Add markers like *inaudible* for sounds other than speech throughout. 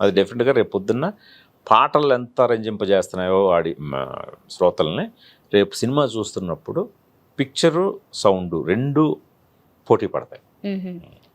అది డెఫినెట్గా రేపు పొద్దున్న పాటలు ఎంత రంజింపజేస్తున్నాయో ఆడి శ్రోతల్ని రేపు సినిమా చూస్తున్నప్పుడు పిక్చరు సౌండ్ రెండు పోటీ పడతాయి.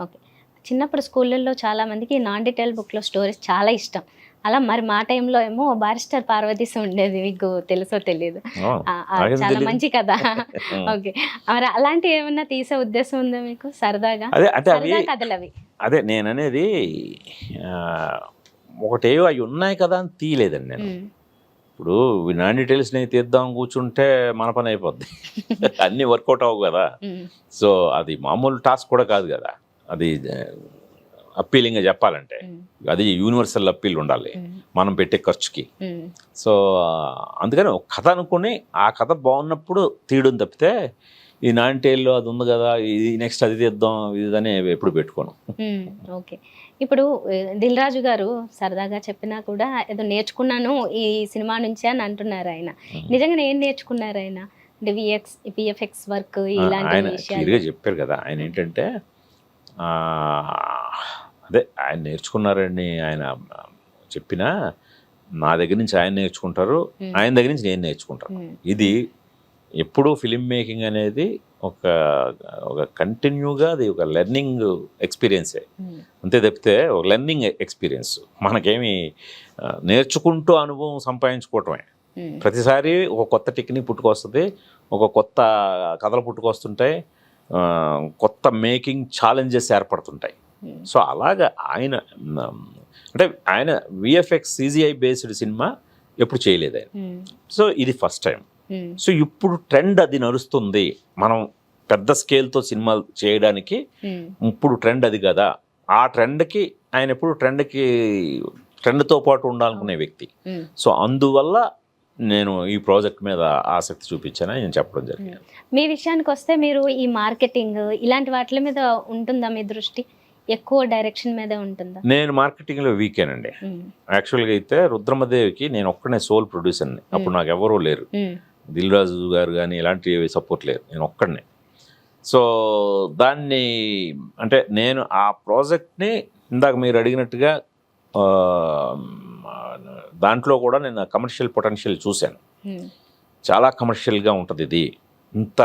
ఓకే. చిన్నప్పుడు స్కూళ్ళల్లో చాలా మందికి నాన్ డీటెయిల్ బుక్లో స్టోరీస్ చాలా ఇష్టం. అలా మరి మా టైంలో ఏమో బారిస్టర్ పార్వతీశం ఉండేది మీకు తెలుసో తెలియదు చాలా. మంచి కదా. *laughs* ఓకే. మరి అలాంటి ఏమన్నా తీసే ఉద్దేశం ఉందా మీకు? సరదాగా? సరదా కథలు అవి అదే నేననేది ఒకటేవో అవి ఉన్నాయి కదా అని తీయలేదండి నేను. ఇప్పుడు నాన్ డీటెయిల్స్ నేను తీద్దాం కూర్చుంటే మన పని అయిపోద్ది *laughs* అన్నీ వర్కౌట్ అవ్వవు కదా. సో అది మామూలు టాస్క్ కూడా కాదు కదా అది అప్పీలింగ్గా చెప్పాలంటే. అది యూనివర్సల్ అప్పీల్ ఉండాలి. మనం పెట్టే ఖర్చుకి. సో అందుకని ఒక కథ అనుకుని ఆ కథ బాగున్నప్పుడు తీయడం తప్పితే ఈ నాంటేల్లో అది ఉంది కదా ఇది నెక్స్ట్ అది తీద్దాం ఇది అని ఎప్పుడు పెట్టుకోను. ఓకే ఇప్పుడు దిల్ రాజు గారు సరదాగా చెప్పినా కూడా ఏదో నేర్చుకున్నాను ఈ సినిమా నుంచే అని అంటున్నారు ఆయన. నిజంగా ఏం నేర్చుకున్నారు ఆయన? అంటే విఎక్స్ విఎఫ్ఎక్స్ వర్క్ ఇలాంటి క్లియర్గా చెప్పారు కదా ఆయన ఏంటంటే అదే ఆయన నేర్చుకున్నారని ఆయన చెప్పినా నా దగ్గర నుంచి ఆయన నేర్చుకుంటారు. ఆయన దగ్గర నుంచి నేను నేర్చుకుంటాను. ఇది ఎప్పుడూ ఫిలిం మేకింగ్ అనేది ఒక ఒక కంటిన్యూగా అది ఒక లెర్నింగ్ ఎక్స్పీరియన్సే మ్మ్. అంతే తప్పితే ఒక లెర్నింగ్ ఎక్స్పీరియన్స్ మనకేమి నేర్చుకుంటూ అనుభవం సంపాదించుకోవటమే మ్మ్. ప్రతిసారి ఒక కొత్త టెక్నిక్ పుట్టుకొస్తుంది ఒక కొత్త కథలు పుట్టుకొస్తుంటాయి కొత్త మేకింగ్ ఛాలెంజెస్ ఏర్పడుతుంటాయి మ్మ్. సో అలాగా ఆయన అంటే ఆయన విఎఫ్ఎక్స్ సిజిఐ బేస్డ్ సినిమా ఎప్పుడు చేయలేదు ఆయన. సో ఇది ఫస్ట్ టైం. సో ఇప్పుడు ట్రెండ్ అది నడుస్తుంది. మనం పెద్ద స్కేల్తో సినిమాలు చేయడానికి మ్మ్. ఇప్పుడు ట్రెండ్ అది కదా. ఆ ట్రెండ్కి ఆయన ఎప్పుడు ట్రెండ్కి ట్రెండ్తో పాటు ఉండాలనుకునే వ్యక్తి. మ్మ్. సో అందువల్ల నేను ఈ ప్రాజెక్ట్ మీద ఆసక్తి చూపించానని నేను చెప్పడం జరిగింది. మీ విషయానికి వస్తే మీరు ఈ మార్కెటింగ్ ఇలాంటి వాటి మీద ఉంటుందా మీ దృష్టి? ఎక్కువ డైరెక్షన్ మీద ఉంటుందా? నేను మార్కెటింగ్లో వీకేనండి మ్మ్. యాక్చువల్గా అయితే రుద్రమదేవికి నేను ఒక్కనే సోల్ ప్రొడ్యూసర్ని. అప్పుడు నాకు ఎవరూ లేరు. దిల్ రాజు గారు కానీ ఇలాంటి సపోర్ట్ లేరు నేను ఒక్కడనే. సో దాన్ని అంటే నేను ఆ ప్రాజెక్ట్ని ఇందాక మీరు అడిగినట్టుగా దాంట్లో కూడా నేను కమర్షియల్ పొటెన్షియల్ చూశాను. చాలా కమర్షియల్గా ఉంటుంది ఇది. ఇంత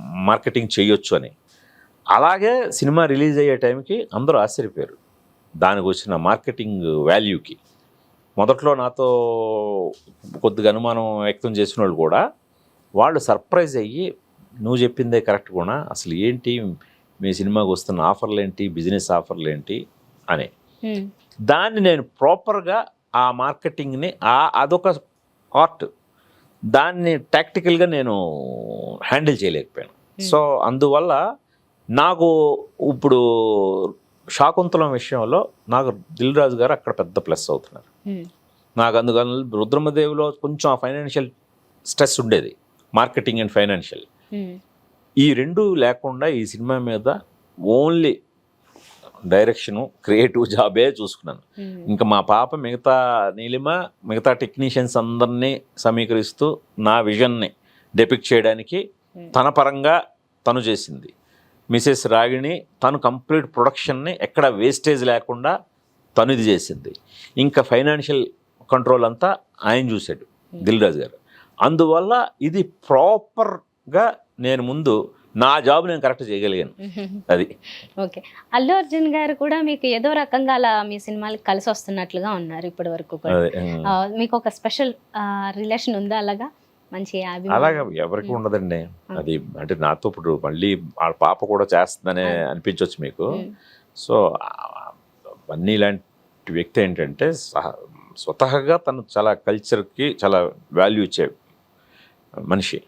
మార్కెటింగ్ చేయొచ్చు అని. అలాగే సినిమా రిలీజ్ అయ్యే టైంకి అందరూ ఆశ్చర్యపోయారు. దానికి వచ్చిన మార్కెటింగ్ వాల్యూకి మొదట్లో నాతో కొద్దిగా అనుమానం వ్యక్తం చేసిన వాళ్ళు కూడా వాళ్ళు సర్ప్రైజ్ అయ్యి నువ్వు చెప్పిందే కరెక్ట్ కూడా అసలు ఏంటి మీ సినిమాకి వస్తున్న ఆఫర్లు ఏంటి బిజినెస్ ఆఫర్లు ఏంటి అని. దాన్ని నేను ప్రాపర్గా ఆ మార్కెటింగ్ని ఆ అదొక ఆర్ట్ దాన్ని టాక్టికల్గా నేను హ్యాండిల్ చేయలేకపోయాను. సో అందువల్ల నాకు ఇప్పుడు శాకుంతలం విషయంలో నాకు దిల్ రాజు గారు అక్కడ పెద్ద ప్లస్ అవుతున్నారు. నాకు అందుకని రుద్రమదేవిలో కొంచెం ఆ ఫైనాన్షియల్ స్ట్రెస్ ఉండేది మార్కెటింగ్ అండ్ ఫైనాన్షియల్. ఈ రెండు లేకుండా ఈ సినిమా మీద ఓన్లీ డైరెక్షను క్రియేటివ్ జాబే చూసుకున్నాను. ఇంకా మా పాప మిగతా నీలిమ మిగతా టెక్నీషియన్స్ అందరినీ సమీకరిస్తూ నా విజన్ని డెపిక్ట్ చేయడానికి. తన పరంగా తను చేసింది మిసెస్ రాగిణి తను కంప్లీట్ ప్రొడక్షన్ని ఎక్కడ వేస్టేజ్ లేకుండా తను ఇది చేసింది. ఇంకా ఫైనాన్షియల్ కంట్రోల్ అంతా ఆయన చూశాడు దిల్ రాజు గారు. అందువల్ల ఇది ప్రాపర్గా నేను ముందు నా జాబ్ నేను కరెక్ట్ చేయగలిగాను. *laughs* అది. ఓకే. అల్లు అర్జున్ గారు కూడా మీకు ఏదో రకంగా అలా మీ సినిమాలకి కలిసి వస్తున్నట్లుగా ఉన్నారు ఇప్పటి వరకు మీకు ఒక స్పెషల్ రిలేషన్ ఉందా అలాగా? మంచి? అలాగా ఎవరికి ఉండదండి. అది అంటే నాతో ఇప్పుడు మళ్ళీ వాళ్ళ పాప కూడా చేస్తుందనే అనిపించవచ్చు మీకు. సో అన్నీ ఇలాంటి వ్యక్తి ఏంటంటే సహ- స్వతహాగా తను చాలా కల్చర్కి చాలా వాల్యూ ఇచ్చే మనిషి.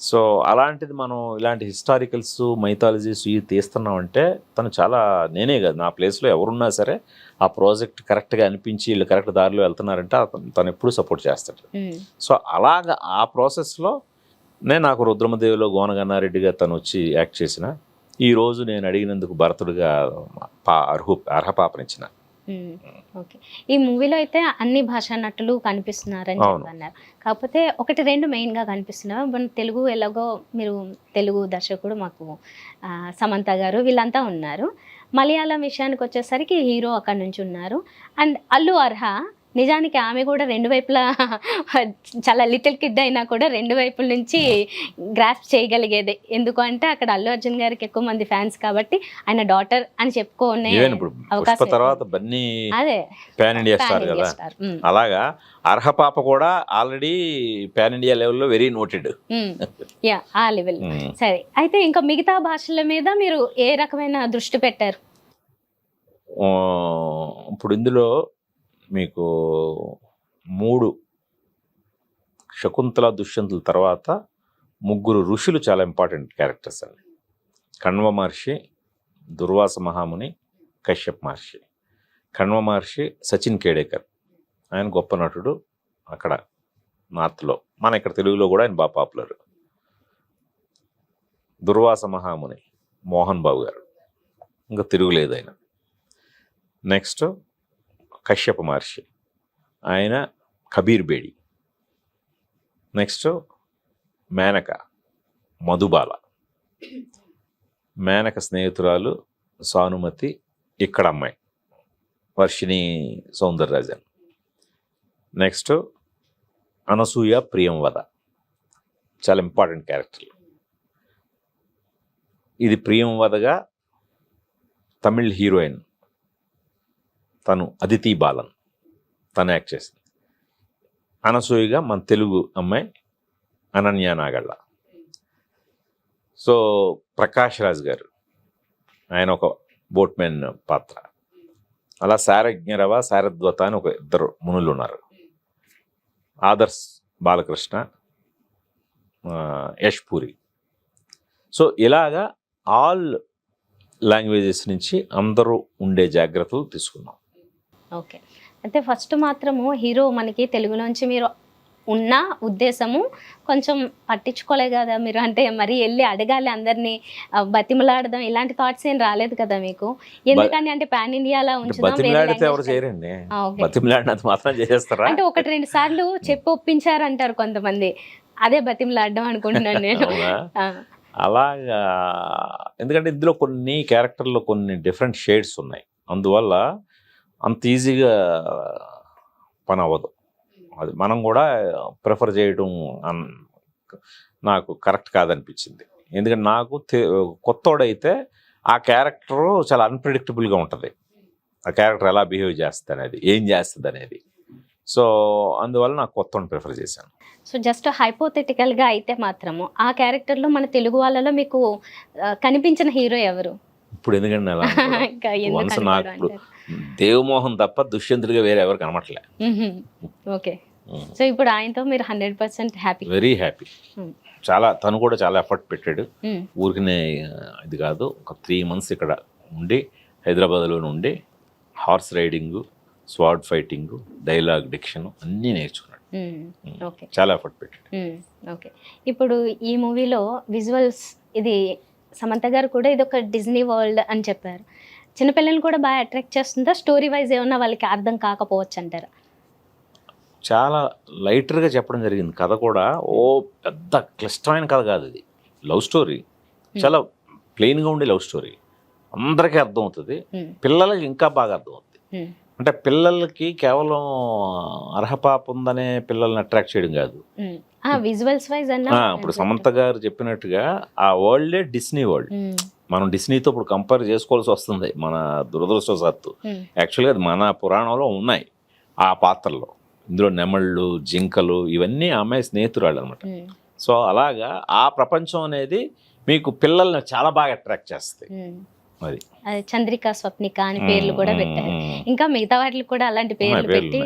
సో అలాంటిది మనం ఇలాంటి హిస్టారికల్స్ మైథాలజీస్ ఇవి తీస్తున్నామంటే తను చాలా నేనే కాదు నా ప్లేస్లో ఎవరున్నా సరే ఆ ప్రాజెక్ట్ కరెక్ట్గా అనిపించి వీళ్ళు కరెక్ట్ దారిలో వెళ్తున్నారంటే తను ఎప్పుడూ సపోర్ట్ చేస్తాడు. సో అలాగ ఆ ప్రాసెస్లో నేను నాకు రుద్రమదేవిలో గోనగన్నారెడ్డిగా తను వచ్చి యాక్ట్ చేసిన ఈ రోజు నేను అడిగినందుకు భరతుడిగా పా అర్హు అర్హ పాపనిచ్చిన మ్మ్. ఓకే. ఈ మూవీలో అయితే అన్ని భాషా నటులు కనిపిస్తున్నారని. చెప్పన్నారు. కాకపోతే ఒకటి రెండు మెయిన్గా కనిపిస్తున్నారు మన తెలుగు ఎలాగో మీరు తెలుగు దర్శకుడు మాకు సమంత గారు వీళ్ళంతా ఉన్నారు. మలయాళం విషయానికి వచ్చేసరికి హీరో అక్కడ నుంచి ఉన్నారు. అండ్ అల్లు అర్హ నిజానికి ఆమె కూడా రెండు వైపులా *laughs* చాలా లిటిల్ కిడ్ అయినా కూడా రెండు వైపుల నుంచి గ్రాస్ప్ చేయగలిగేది. ఎందుకు అంటే అక్కడ అల్లు అర్జున్ గారికి ఎక్కువ మంది ఫ్యాన్స్ కాబట్టి ఆయన డాటర్ అని చెప్పుకునే అవకాశం తర్వాత బన్నీ అదే. పాన్ ఇండియా స్టార్ కదా. అలాగా అర్హ పాప కూడా ఆల్రెడీ పాన్ ఇండియా లెవెల్లో వెరీ నోటెడ్. యా ఆ లెవెల్ సరే. అయితే ఇంకా మిగతా భాషల మీద మీరు ఏ రకమైన దృష్టి పెట్టారు? ఇప్పుడు ఇందులో మీకు మూడు శకుంతల దుష్యంతుల తర్వాత ముగ్గురు ఋషులు చాలా ఇంపార్టెంట్ క్యారెక్టర్స్ అండి. కణ్వ మహర్షి దుర్వాస మహాముని కశ్యప్ మహర్షి. కణ్వ మహర్షి సచిన్ కేడేకర్. ఆయన గొప్ప నటుడు అక్కడ నార్త్లో. మన ఇక్కడ తెలుగులో కూడా ఆయన బాగా పాపులర్. దుర్వాస మహాముని మోహన్ బాబు గారు. ఇంకా తిరుగులేదు ఆయన. నెక్స్ట్ కశ్యప మహర్షి. ఆయన కబీర్ బేడి. నెక్స్ట్ మేనక మధుబాల. మేనక స్నేహితురాలు సానుమతి ఇక్కడ అమ్మాయి. వర్షిణి సౌందరరాజన్. నెక్స్ట్ అనసూయ ప్రియంవద. చాలా ఇంపార్టెంట్ క్యారెక్టర్లు. ఇది ప్రియంవదగా తమిళ్ హీరోయిన్ తను అదితి బాలన్. తను యాక్ట్ చేసింది. అనసూయగా మన తెలుగు అమ్మాయి అనన్య నాగళ్ళ. సో ప్రకాష్ రాజ్ గారు ఆయన ఒక బోట్మెన్ పాత్ర. అలా శారజ్ఞరవ శారద్వత అని ఒక ఇద్దరు మునులు ఉన్నారు. ఆదర్శ్ బాలకృష్ణ యష్ పూరి. సో ఇలాగా ఆల్ లాంగ్వేజెస్ నుంచి అందరూ ఉండే జాగ్రత్తలు తీసుకున్నాం. ఓకే. అయితే ఫస్ట్ మాత్రము హీరో మనకి తెలుగులోంచి మీరు ఉన్న ఉద్దేశము కొంచెం పట్టించుకోలే కదా మీరు. అంటే మరి వెళ్ళి అడగాలి అందరినీ. బతిమలాడదాం. ఇలాంటి థాట్స్ ఏం రాలేదు కదా మీకు. ఎందుకని అంటే పాన్ ఇండియాలో ఉంచుదాం అంటే ఒకటి రెండు సార్లు చెప్పి ఒప్పించారంటారు కొంతమంది. అదే బతిమలాడడం అనుకుంటున్నాను నేను. అలాగా. ఎందుకంటే ఇందులో కొన్ని క్యారెక్టర్లో కొన్ని డిఫరెంట్ షేడ్స్ ఉన్నాయి. అందువల్ల అంత ఈజీగా పని అవ్వదు. అది మనం కూడా ప్రిఫర్ చేయడం అన్- నాకు కరెక్ట్ కాదనిపించింది. ఎందుకంటే నాకు కొత్తోడైతే ఆ క్యారెక్టర్ చాలా అన్ప్రిడిక్టబుల్గా ఉంటుంది. ఆ క్యారెక్టర్ ఎలా బిహేవ్ చేస్తుంది అనేది ఏం చేస్తుంది అనేది సో అందువల్ల నాకు కొత్త ప్రిఫర్ చేశాను. సో జస్ట్ హైపోథెటికల్గా అయితే మాత్రము ఆ క్యారెక్టర్లో మన తెలుగు వాళ్ళలో మీకు కనిపించిన హీరో ఎవరు? ఇప్పుడు ఎందుకంటే *laughs* నాకు? దేవమోహన్ తప్ప దుష్యంతుడిగా వేరే ఎవరు మ్హూ. ఓకే. సో ఇప్పుడు ఆయనతో మీరు hundred percent happy. Very happy. చాలా తను కూడా చాలా ఎఫర్ట్ పెట్టాడు. ఊరికనే ఇది కాదు ఒక త్రీ మంత్స్ ఇక్కడ ఉండి హైదరాబాద్లో ఉండి horse riding sword fighting dialogue diction అన్నీ నేర్చుకున్నాడు. ఓకే. చాలా ఎఫర్ట్ పెట్టాడు. ఓకే. ఇప్పుడు ఈ మూవీలో విజువల్స్ ఇది సమంత గారు కూడా ఇది ఒక డిజ్నీ వరల్డ్ అని చెప్పారు. చిన్నపిల్లల్ని కూడా బాగా అట్రాక్ట్ చేస్తుందా? స్టోరీ వైజ్ ఏమన్నా వాళ్ళకి అర్థం కాకపోవచ్చు అంటారా చాలా లైటర్గా చెప్పడం జరిగింది. కథ కూడా ఓ పెద్ద క్లిష్టమైన కథ కాదు ఇది. లవ్ స్టోరీ చాలా ప్లెయిన్గా ఉండే లవ్ స్టోరీ అందరికీ అర్థం అవుతుంది Hmm. పిల్లలకి ఇంకా బాగా అర్థం అవుతుంది Hmm. అంటే పిల్లలకి కేవలం అర్హపాప ఉందనే పిల్లల్ని అట్రాక్ట్ చేయడం కాదు. విజువల్స్ వైజ్ ఇప్పుడు సమంత గారు చెప్పినట్టుగా ఆ వరల్డే డిస్నీ వరల్డ్. మనం డిస్నీతో ఇప్పుడు కంపేర్ చేసుకోవాల్సి వస్తుంది మన దురదృష్టవశాత్తు. యాక్చువల్గా అది మన పురాణంలో ఉన్నాయి ఆ పాత్రలో ఇందులో నెమళ్ళు జింకలు ఇవన్నీ ఆ అమ్మాయి స్నేహితురాళ్ళు అనమాట. సో అలాగా ఆ ప్రపంచం అనేది మీకు పిల్లల్ని చాలా బాగా అట్రాక్ట్ చేస్తాయి మ్మ్. అది చంద్రిక స్వప్నిక అని పేర్లు కూడా పెట్టారు. ఇంకా మిగతా వాటికి కూడా అలాంటి పేర్లు పెట్టి.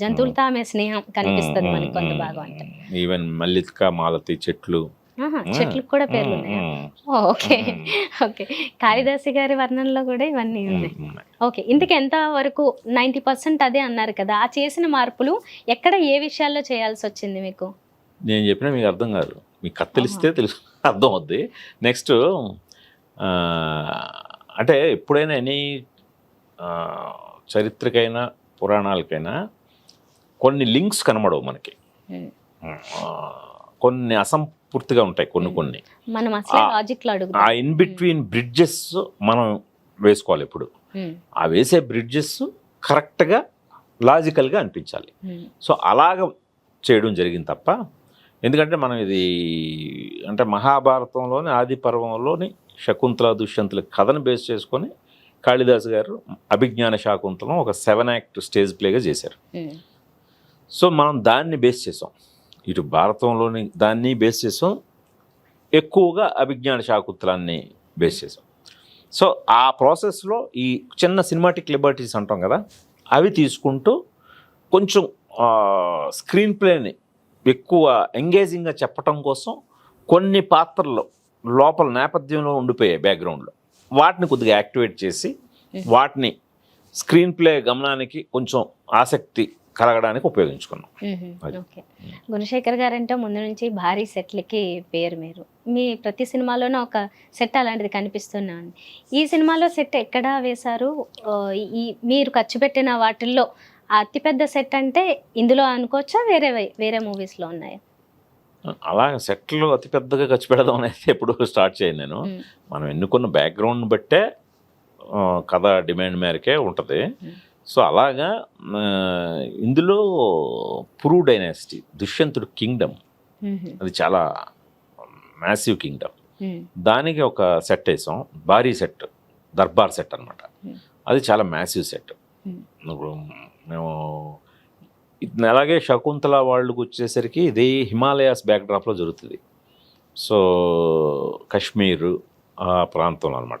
జంతువులతో ఆమె స్నేహం కనిపిస్తుంది మనకి కొంత భాగం అంటే ఈవెన్ మల్లిక మాలతి చెట్లు చెట్లకు కూడా పేర్లు ఉన్నాయా? ఓకే. ఓకే. కాళిదాసి గారి వర్ణనలో కూడా ఇవన్నీ ఉన్నాయి. ఓకే. ఇంతకు ఎంత వరకు నైంటీ పర్సెంట్ అదే అన్నారు కదా ఆ చేసిన మార్పులు ఎక్కడ ఏ విషయాల్లో చేయాల్సి వచ్చింది మీకు? నేను చెప్పినా మీకు అర్థం కాదు. మీకు కథ తెలిస్తే తెలుసు అర్థం అవుద్ది. నెక్స్ట్ అంటే ఎప్పుడైనా ఎనీ చరిత్రకైనా పురాణాలకైనా కొన్ని లింక్స్ కనబడవు మనకి. మ్మ్. ఆ, అసంపూర్తిగా ఉంటాయి కొన్ని కొన్ని. మనం అసలే ఆ- ఇన్ బిట్వీన్ బ్రిడ్జెస్ మనం వేసుకోవాలి ఎప్పుడు ఉమ్, ఆ వేసే బ్రిడ్జెస్ కరెక్ట్గా లాజికల్గా అనిపించాలి. సో అలాగ చేయడం జరిగింది తప్ప ఎందుకంటే మనం ఇది అంటే మహాభారతంలోని ఆది పర్వంలోని శకుంతల దుష్యంతుల కథను బేస్ చేసుకొని కాళిదాసు గారు అభిజ్ఞాన శాకుంతలం ఒక సెవెన్ యాక్ట్ స్టేజ్ ప్లేగా చేశారు. సో మనం దాన్ని బేస్ చేసాం. ఇటు భారతంలోని దాన్ని బేస్ చేసాం. ఎక్కువగా అభిజ్ఞాన శాకుంతలాన్ని బేస్ చేసాం. సో ఆ ప్రాసెస్లో ఈ చిన్న సినిమాటిక్ లిబర్టీస్ అంటాం కదా అవి తీసుకుంటూ కొంచెం స్క్రీన్ ప్లేని ఎక్కువ ఎంగేజింగ్గా చెప్పటం కోసం కొన్ని పాత్రలు లోపల నేపథ్యంలో ఉండిపోయాయి బ్యాక్గ్రౌండ్లో వాటిని కొద్దిగా యాక్టివేట్ చేసి వాటిని స్క్రీన్ ప్లే గమనానికి కొంచెం ఆసక్తి కలగడానికి ఉపయోగించుకున్నాం. గుణశేఖర్ గారంటే ముందు నుంచి భారీ సెట్లకి పేరు మీరు. మీ ప్రతి సినిమాలోనూ ఒక సెట్ అలాంటిది కనిపిస్తున్నాను ఈ సినిమాలో సెట్ ఎక్కడ వేశారు? ఈ మీరు ఖర్చు పెట్టిన వాటిల్లో అతిపెద్ద సెట్ అంటే ఇందులో అనుకోవచ్చా? వేరే వేరే మూవీస్లో ఉన్నాయా? అలాగే సెట్లు అతి పెద్దగా ఖర్చు పెడదాం అనేది ఎప్పుడు స్టార్ట్ చేయను నేను. మనం ఎన్నుకున్న బ్యాక్గ్రౌండ్ బట్టే కథ డిమాండ్ మేరకే ఉంటుంది. సో అలాగా ఇందులో పురు డైనాసిటీ దుష్యంతుడు కింగ్డమ్. అది చాలా మ్యాసివ్ కింగ్డమ్. దానికి ఒక సెట్ వేసాం భారీ సెట్ దర్బార్ సెట్ అన్నమాట. Hmm. అది చాలా మ్యాసివ్ సెట్. మేము. అలాగే శకుంతల వాళ్ళకి వచ్చేసరికి ఇది హిమాలయాస్ బ్యాక్డ్రాప్లో జరుగుతుంది. సో కాశ్మీర్ ఆ ప్రాంతంలో అనమాట